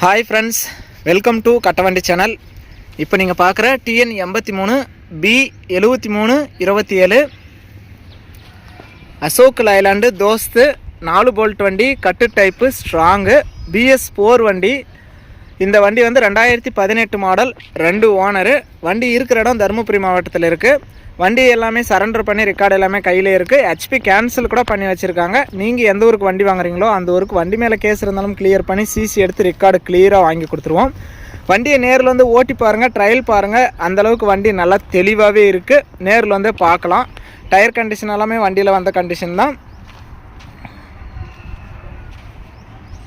Hi friends welcome to Kattavandi channel இப்போ நீங்கள் பார்க்குற டிஎன் எண்பத்தி மூணு பி எழுபத்தி மூணு இருபத்தி ஏழு. அசோக் லைலாண்டு தோஸ்து நாலு போல்ட் வண்டி கட்டு டைப்பு ஸ்ட்ராங்கு பிஎஸ் ஃபோர் வண்டி. இந்த வண்டி வந்து ரெண்டாயிரத்தி பதினெட்டு மாடல் ரெண்டு ஓனரு வண்டி இருக்கிற இடம் தருமபுரி மாவட்டத்தில் இருக்குது வண்டி எல்லாமே சரண்டர் பண்ணி ரெக்கார்டு எல்லாமே கையில் இருக்குது ஹெச்பி கேன்சல் கூட பண்ணி வச்சுருக்காங்க. நீங்கள் எந்த ஊருக்கு வண்டி வாங்குறீங்களோ அந்த ஊருக்கு வண்டி மேலே கேஸ் இருந்தாலும் கிளியர் பண்ணி சிசி எடுத்து ரெக்கார்டு கிளியராக வாங்கி கொடுத்துருவோம். வண்டியை நேரில் வந்து ஓட்டி பாருங்கள் ட்ரையல் பாருங்கள் அந்தளவுக்கு வண்டி நல்லா தெளிவாகவே இருக்குது நேரில் வந்து பார்க்கலாம். டயர் கண்டிஷன் எல்லாமே வண்டியில் வந்த கண்டிஷன் தான்.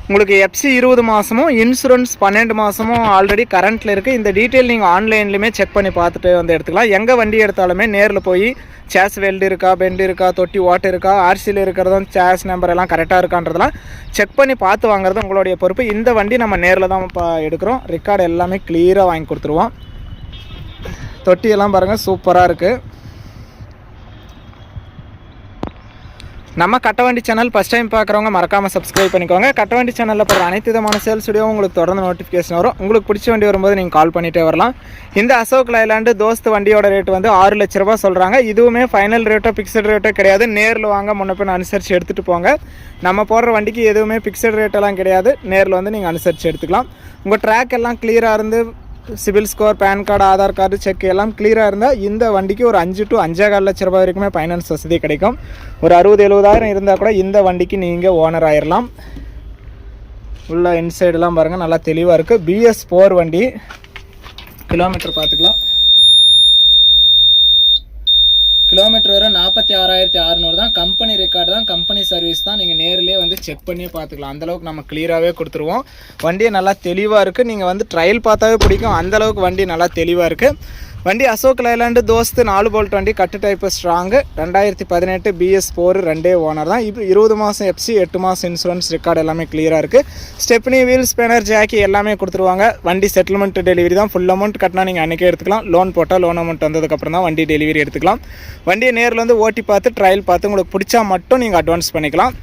உங்களுக்கு எஃப்சி இருபது மாதமும் இன்சூரன்ஸ் பன்னெண்டு மாதமும் ஆல்ரெடி கரண்ட்டில் இருக்குது இந்த டீட்டெயில் நீங்கள் ஆன்லைன்லையுமே செக் பண்ணி பார்த்துட்டு வந்து எடுத்துக்கலாம். எங்கே வண்டி எடுத்தாலுமே நேரில் போய் சேஸ் வெல்டு இருக்கா பெண்டு இருக்கா தொட்டி ஓட்டு இருக்கா ஆர்சியில் இருக்கிறதும் சேஸ் நம்பர் எல்லாம் கரெக்டாக இருக்கான்றதெல்லாம் செக் பண்ணி பார்த்து வாங்குறது உங்களுடைய பொறுப்பு. இந்த வண்டி நம்ம நேரில் தான் பா எடுக்கிறோம். ரெக்கார்டு எல்லாமே கிளியராக வாங்கி கொடுத்துருவோம். தொட்டியெல்லாம் பாருங்கள் சூப்பராக இருக்குது நம்ம கட்டவண்டி சேனல் ஃபஸ்ட் டைம் பார்க்குறவங்க மறக்காமல் சப்ஸ்கிரைப் பண்ணிக்கோங்க. கட்டவண்டி சேனலில் போகிற அனைத்து விதமான சேல்ஸ் வீடியோ உங்களுக்கு தொடர்ந்து நோட்டிஃபிகேஷன் வரும். உங்களுக்கு பிடிச்ச வண்டி வரும்போது நீங்கள் கால் பண்ணிகிட்டே வரலாம். இந்த அசோக் லைலாண்டு தோஸ்த் வண்டியோட ரேட் வந்து ஆறு லட்ச ரூபா சொல்கிறாங்க இதுவுமே ஃபைனல் ரேட்டோ ஃபிக்ஸட் ரேட்டோ கிடையாது. நேரில் வாங்க முன்னப்பின் அனுசரித்து எடுத்துகிட்டு போங்க. நம்ம போடுற வண்டிக்கு எதுவுமே ஃபிக்ஸட் ரேட்டெல்லாம் கிடையாது. நேரில் வந்து நீங்கள் அனுசரித்து எடுத்துக்கலாம். உங்கள் ட்ராக் எல்லாம் கிளியராக இருந்து CIBIL score PAN card Aadhaar card check எல்லாம் கிளியராக இருந்தால் இந்த வண்டிக்கு ஒரு அஞ்சு டு அஞ்சே கால் லட்ச ரூபாய் வரைக்குமே ஃபைனான்ஸ் வசதி கிடைக்கும். ஒரு அறுபது எழுபதாயிரம் இருந்தால் கூட இந்த வண்டிக்கு நீங்கள் ஓனர் ஆயிடலாம் உள்ள இன்சைடெலாம் பாருங்கள் நல்லா தெளிவாக இருக்குது பிஎஸ் ஃபோர் வண்டி. கிலோமீட்டர் பார்த்துக்கலாம். கிலோமீட்டர் வரை நாற்பத்தி ஆறாயிரத்தி அறநூறு தான். கம்பெனி ரெக்கார்டு தான் கம்பெனி சர்வீஸ் தான். வந்து செக் பண்ணியே பார்த்துக்கலாம். அந்தளவுக்கு நம்ம கிளியராகவே கொடுத்துருவோம். வண்டியை நல்லா தெளிவாக இருக்குது நீங்கள் வந்து ட்ரையல் பார்த்தாவே பிடிக்கும். அந்தளவுக்கு வண்டி நல்லா தெளிவாக இருக்குது வண்டி அசோக் லைலாண்டு தோஸ்து நாலு போல்ட் வண்டி கட்டு டைப்பு ஸ்ட்ராங்கு ரெண்டாயிரத்தி பதினெட்டு பிஎஸ் ஃபோர் ரெண்டே ஓனர் தான். இப்போ இருபது மாதம் எஃப்சி எட்டு மாதம் இன்சூரன்ஸ் ரெக்கார்டு எல்லாமே கிளியராக இருக்குது ஸ்டெப்னி வீல் ஸ்பேனர் ஜாக்கி எல்லாமே கொடுத்துருவாங்க. வண்டி செட்டில்மெண்ட் டெலிவரி தான். ஃபுல் அமௌண்ட் கட்டினா நீங்கள் அன்றைக்கே எடுத்துக்கலாம். லோன் போட்டால் லோன் அமௌண்ட் வந்ததுக்கப்புறம் தான் வண்டி டெலிவரி எடுத்துக்கலாம். வண்டியை நேரில் வந்து ஓட்டி பார்த்து ட்ரையல் பார்த்து உங்களுக்கு பிடிச்சா மட்டும் நீங்கள் அட்வான்ஸ் பண்ணிக்கலாம்.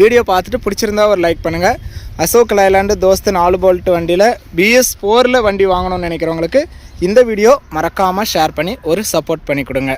வீடியோ பார்த்துட்டு பிடிச்சிருந்தா ஒரு லைக் பண்ணுங்கள் அசோக் லைலாண்டு தோஸ்து நாலு போல்ட் வண்டியில் பிஎஸ் ஃபோரில் வண்டி வாங்கணும்னு நினைக்கிறவங்களுக்கு இந்த வீடியோ மறக்காமல் ஷேர் பண்ணி ஒரு சப்போர்ட் பண்ணி கொடுங்க.